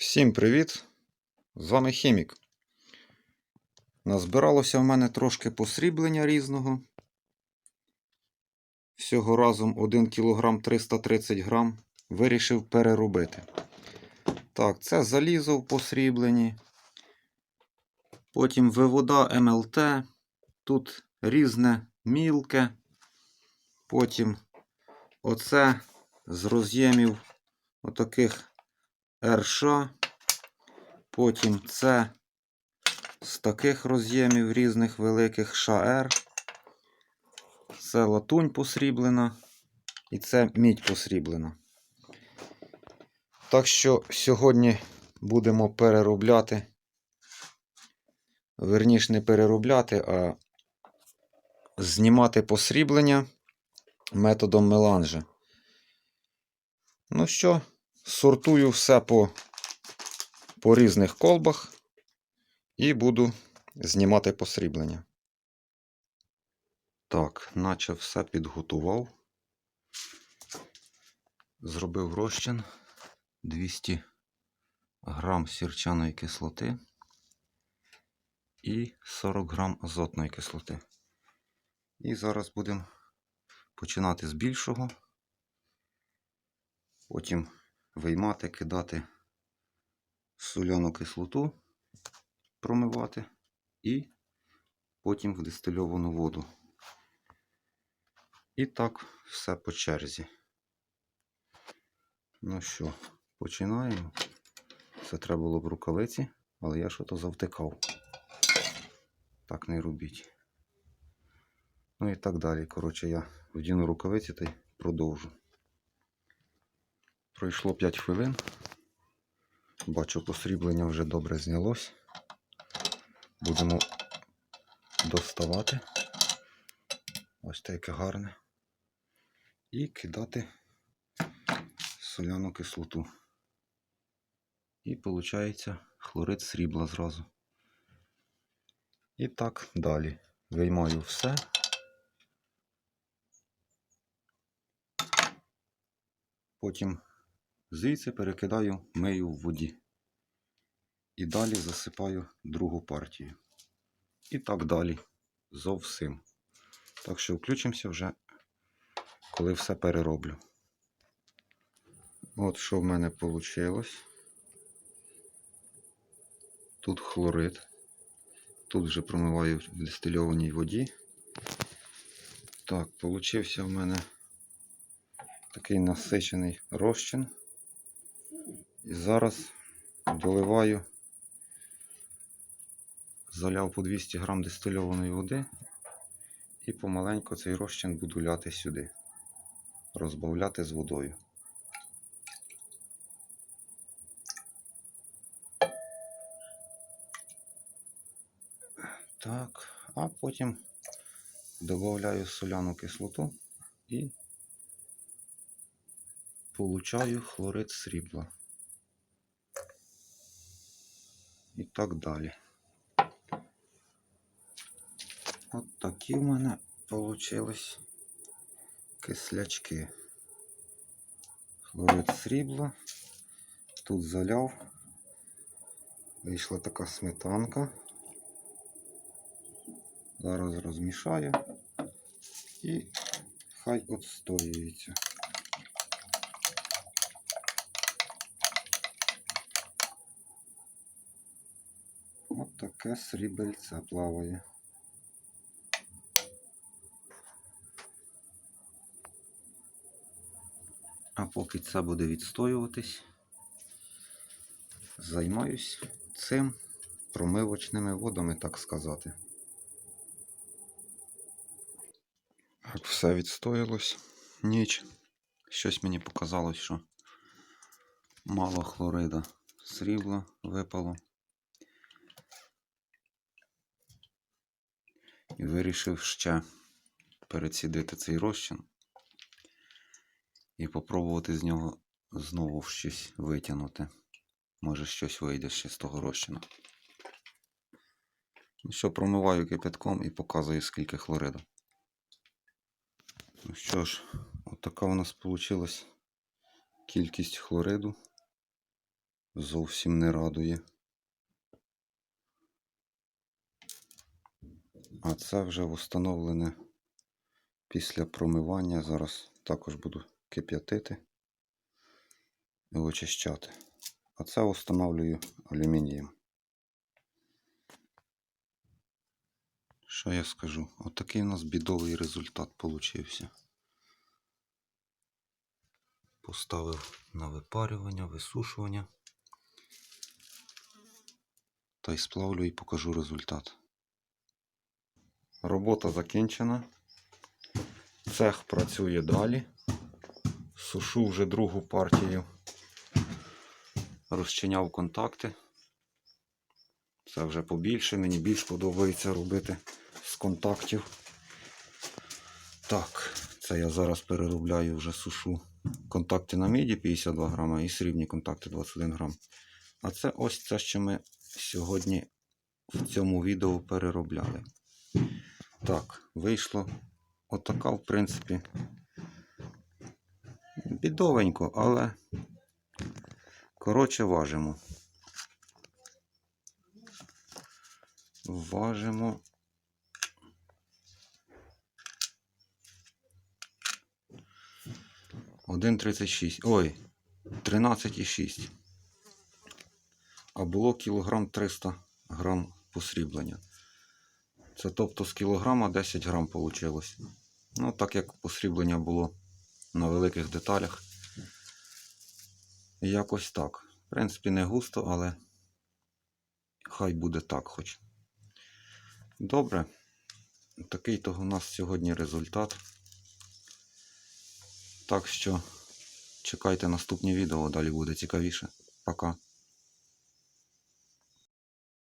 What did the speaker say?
Всім привіт! З вами Хімік. Назбиралося в мене трошки посріблення різного. Всього разом 1 кг 330 г вирішив переробити. Так, це залізо в посрібленні. Потім вивода МЛТ. Тут різне мілке. Потім оце з роз'ємів отаких РШ. Потім це з таких роз'ємів різних великих ШР. Це латунь посріблена. І це мідь посріблена. Так що сьогодні будемо переробляти. Верніше не переробляти, а знімати посріблення методом меланжа. Ну що, сортую все по, по різних колбах і буду знімати посріблення. Так, наче все підготував. Зробив розчин 200 грам сірчаної кислоти і 40 грам азотної кислоти. І зараз будемо починати з більшого. Потім виймати, кидати соляну кислоту, промивати і потім в дистильовану воду. І так все по черзі. Ну що, починаємо. Це треба було б рукавиці, але я що то завтикав. Так не робіть. Ну і так далі. Коротше, я вдіну рукавиці та й продовжу. Пройшло 5 хвилин. Бачу, посріблення вже добре знялось. Будемо доставати. Ось таке гарне. І кидати соляну кислоту. І виходить хлорид срібла зразу. І так далі. Виймаю все. Потім звідси перекидаю мию в воді. І далі засипаю другу партію. І так далі. Зовсім. Так що включимося вже, коли все перероблю. От що в мене вийшло. Тут хлорид. Тут вже промиваю в дистильованій воді. Так, получився в мене такий насичений розчин. І зараз доливаю, заляв по 200 грам дистильованої води і помаленьку цей розчин буду ляти сюди, розбавляти з водою. Так, а потім додаю соляну кислоту і получаю хлорид срібла. І так далі. От такі в мене получились кислячки. Хлорид срібла. Тут заляв. Вийшла така сметанка. Зараз розмішаю і хай отстоюється. От таке срібельце плаває. А поки це буде відстоюватись, займаюсь цим промивочними водами, так сказати. Так, все відстоялось. Ніч. Щось мені показалось, що мало хлорида. Срібла випало. І вирішив ще перецідити цей розчин і попробувати з нього знову щось витягнути. Може щось вийде ще з того розчину. Ну що, промиваю кипятком і показую, скільки хлориду. Ну що ж, от така у нас вийшла кількість хлориду. зовсім не радує. А це вже встановлене після промивання. Зараз також буду кип'ятити і очищати. А це встановлюю алюмінієм. Що я скажу? Отакий у нас бідовий результат получився. Поставив на випарювання, висушування. Та й сплавлю і покажу результат. Робота закінчена. Цех працює далі. Сушу вже другу партію. Розчиняв контакти. Це вже побільше. Мені більш подобається робити з контактів. Так, це я зараз переробляю вже сушу. Контакти на міді 52 грама і срібні контакти 21 грам. А це ось це, що ми сьогодні в цьому відео переробляли. Так, вийшло отака, в принципі, бідовенько, але коротше важимо. Важимо. Один тридцять шість. Ой, тринадцять і шість. А було кілограм 300 грам посріблення. Це тобто з кілограма 10 грам вийшло. Ну, так як посріблення було на великих деталях. Якось так. В принципі, не густо, але хай буде так хоч. Добре. Такий то у нас сьогодні результат. Так що чекайте наступні відео, далі буде цікавіше. Пока.